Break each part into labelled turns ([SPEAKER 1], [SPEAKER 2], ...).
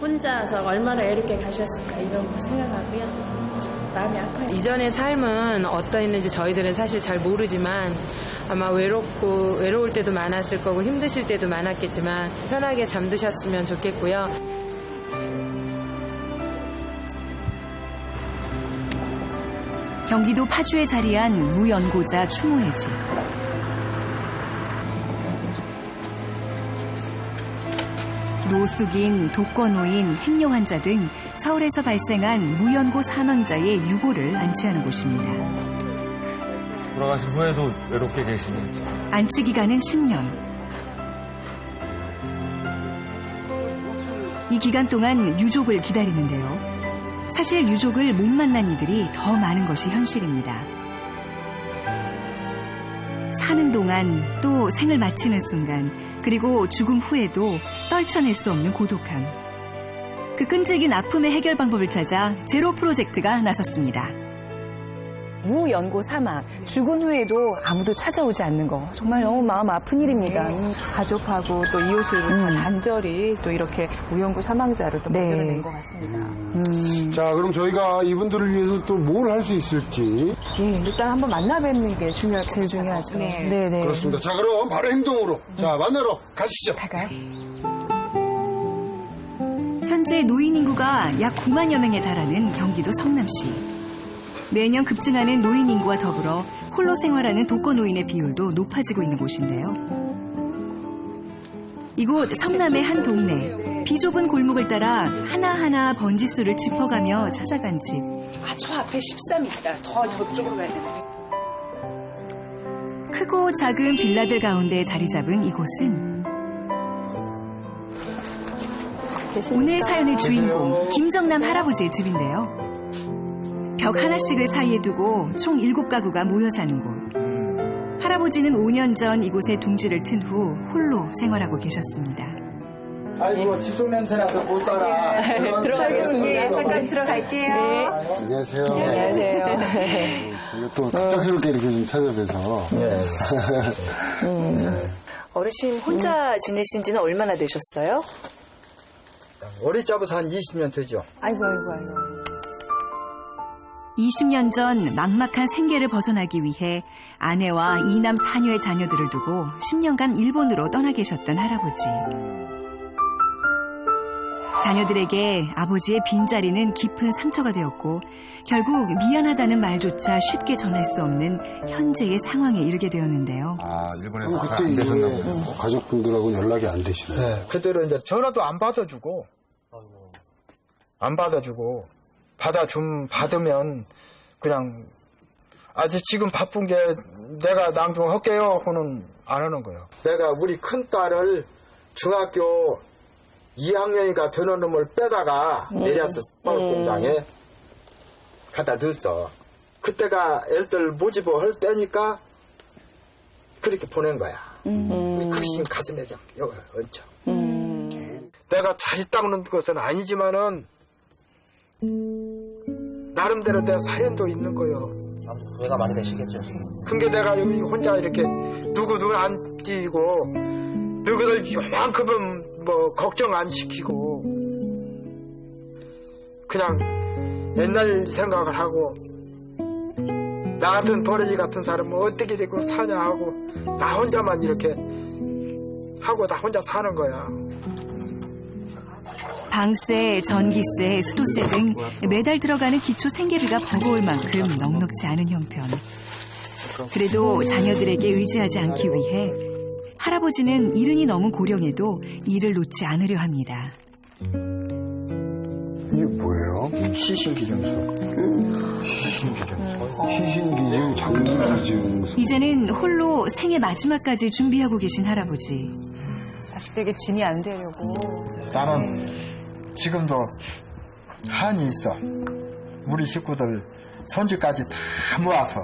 [SPEAKER 1] 혼자서 얼마나 외롭게 가셨을까 이런 거 생각하고요. 좀 마음이 아파요.
[SPEAKER 2] 이전의 삶은 어떠했는지 저희들은 사실 잘 모르지만 아마 외롭고 외로울 때도 많았을 거고 힘드실 때도 많았겠지만 편하게 잠드셨으면 좋겠고요.
[SPEAKER 3] 경기도 파주에 자리한 무연고자 추모의 집. 노숙인, 독거노인, 행여 환자 등 서울에서 발생한 무연고 사망자의 유고를 안치하는 곳입니다.
[SPEAKER 4] 돌아가신 후에도 외롭게 계시는
[SPEAKER 3] 안치 기간은 10년. 이 기간 동안 유족을 기다리는데요. 사실 유족을 못 만난 이들이 더 많은 것이 현실입니다. 사는 동안 또 생을 마치는 순간 그리고 죽음 후에도 떨쳐낼 수 없는 고독함. 그 끈질긴 아픔의 해결 방법을 찾아 제로 프로젝트가 나섰습니다.
[SPEAKER 5] 무연고 사망, 죽은 후에도 아무도 찾아오지 않는 거 정말 너무 마음 아픈 일입니다.
[SPEAKER 6] 네. 가족하고 또 이웃을 다 간절히 또 이렇게 무연고 사망자를 또
[SPEAKER 5] 네.
[SPEAKER 6] 만들어낸 것 같습니다.
[SPEAKER 5] 음,
[SPEAKER 7] 자, 그럼 저희가 이분들을 위해서 또 뭘 할 수 있을지.
[SPEAKER 6] 예, 일단 한번 만나뵙는 게 중요, 제일 중요하죠.
[SPEAKER 5] 네, 네.
[SPEAKER 7] 그렇습니다. 자, 그럼 바로 행동으로. 자, 만나러 가시죠.
[SPEAKER 5] 갈까요?
[SPEAKER 3] 현재 노인 인구가 약 9만여 명에 달하는 경기도 성남시. 매년 급증하는 노인 인구와 더불어 홀로 생활하는 독거 노인의 비율도 높아지고 있는 곳인데요. 이곳 성남의 한 동네. 비좁은 골목을 따라 하나하나 번지수를 짚어가며 찾아간 집.
[SPEAKER 8] 아, 저 앞에 13입니다. 더 저쪽으로 가야 되네.
[SPEAKER 3] 크고 작은 빌라들 가운데 자리 잡은 이곳은 오늘 사연의 주인공 김정남 할아버지의 집인데요. 벽 하나씩을 사이에 두고 총 7가구가 모여 사는 곳. 할아버지는 5년 전 이곳에 둥지를 튼 후 홀로 생활하고 계셨습니다.
[SPEAKER 7] 아이고, 집도 냄새 나서 못 살아.
[SPEAKER 5] 예, 잠깐 들어갈게요.
[SPEAKER 7] 안녕하세요.
[SPEAKER 5] 안녕하세요.
[SPEAKER 7] 또 갑작스럽게 이렇게 좀 찾아뵈서.
[SPEAKER 5] 어르신 혼자 지내신 지는 얼마나 되셨어요?
[SPEAKER 9] 어리 잡아서 한 20년 되죠.
[SPEAKER 6] 아이고, 아이고, 아이고.
[SPEAKER 3] 20년 전 막막한 생계를 벗어나기 위해 아내와 이남 사녀의 자녀들을 두고 10년간 일본으로 떠나 계셨던 할아버지. 자녀들에게 아버지의 빈자리는 깊은 상처가 되었고 결국 미안하다는 말조차 쉽게 전할 수 없는 현재의 상황에 이르게 되었는데요.
[SPEAKER 4] 아 일본에서 잘
[SPEAKER 7] 그때
[SPEAKER 4] 안
[SPEAKER 7] 이제
[SPEAKER 4] 되셨나 보네요.
[SPEAKER 7] 가족분들하고 연락이 안 되시네요.
[SPEAKER 9] 네, 그대로 이제 전화도 안 받아주고, 안 받아주고, 받아 좀 받으면 그냥 아직 지금 바쁜 게 내가 낭중 할게요 하고는 안 하는 거예요. 내가 우리 큰 딸을 중학교 2학년이가 되는 놈을 빼다가 내렸어 스파울 공장에 갖다 넣었어. 그때가 애들 모집을 할 때니까 그렇게 보낸 거야. 우리 극심 가슴에 좀 여기 얹혀. 내가 자식 닦는 것은 아니지만은 나름대로 내 사연도 있는 거요.
[SPEAKER 10] 후회가 많이 되시겠죠, 지금.
[SPEAKER 9] 근데 내가 여기 혼자 이렇게 누구 눈 안 띄고 누구들 요만큼은 뭐 걱정 안 시키고 그냥 옛날 생각을 하고 나 같은 버러지 같은 사람은 어떻게 되고 사냐 하고 나 혼자만 이렇게 하고 나 혼자 사는 거야.
[SPEAKER 3] 방세, 전기세, 수도세 등 매달 들어가는 기초 생계비가 버거울 만큼 넉넉지 않은 형편. 그래도 자녀들에게 의지하지 않기 위해 할아버지는 이른이 넘은 고령에도 일을 놓지 않으려 합니다.
[SPEAKER 7] 이게 뭐예요?
[SPEAKER 9] 시신기증서.
[SPEAKER 7] 시신기증, 장기기증.
[SPEAKER 3] 이제는 홀로 생애 마지막까지 준비하고 계신 할아버지.
[SPEAKER 6] 자식들에게 짐이 안 되려고.
[SPEAKER 9] 나는 지금도 한이 있어. 우리 식구들 손주까지 다 모아서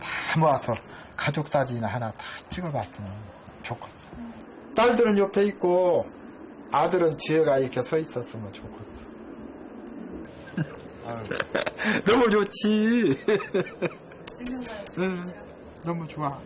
[SPEAKER 9] 다 모아서 가족 사진 하나 다 찍어봤으면 좋겠어. 딸들은 옆에 있고 아들은 뒤에가 이렇게 서 있었으면 좋겠어. 너무 좋지. 응, 너무 좋아.